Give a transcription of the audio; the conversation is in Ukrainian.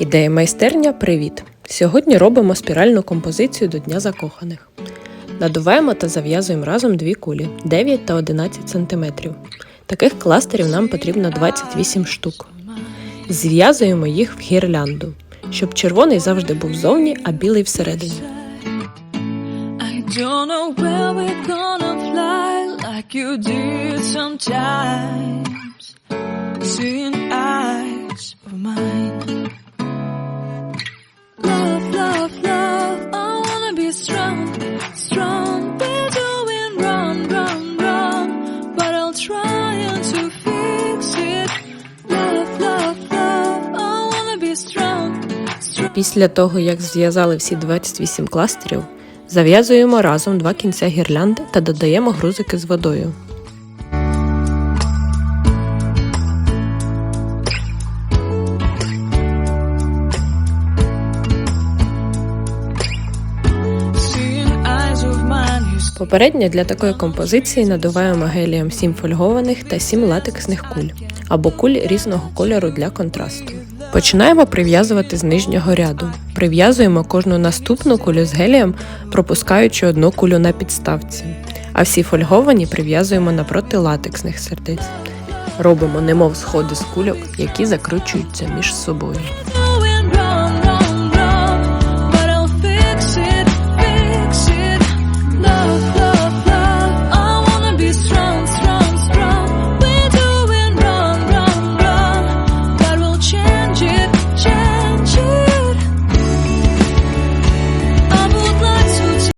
Ідея майстерня привіт! Сьогодні робимо спіральну композицію до Дня закоханих. Надуваємо та зав'язуємо разом дві кулі 9 та 11 см. Таких кластерів нам потрібно 28 штук. Зв'язуємо їх в гірлянду, щоб червоний завжди був зовні, а білий всередині. Where Після того, як зв'язали всі 28 кластерів, зав'язуємо разом два кінця гірлянди та додаємо грузики з водою. Попередньо для такої композиції надуваємо гелієм 7 фольгованих та 7 латексних куль або куль різного кольору для контрасту. Починаємо прив'язувати з нижнього ряду. Прив'язуємо кожну наступну кулю з гелієм, пропускаючи одну кулю на підставці, а всі фольговані прив'язуємо напроти латексних сердець. Робимо немов сходи з кульок, які закручуються між собою.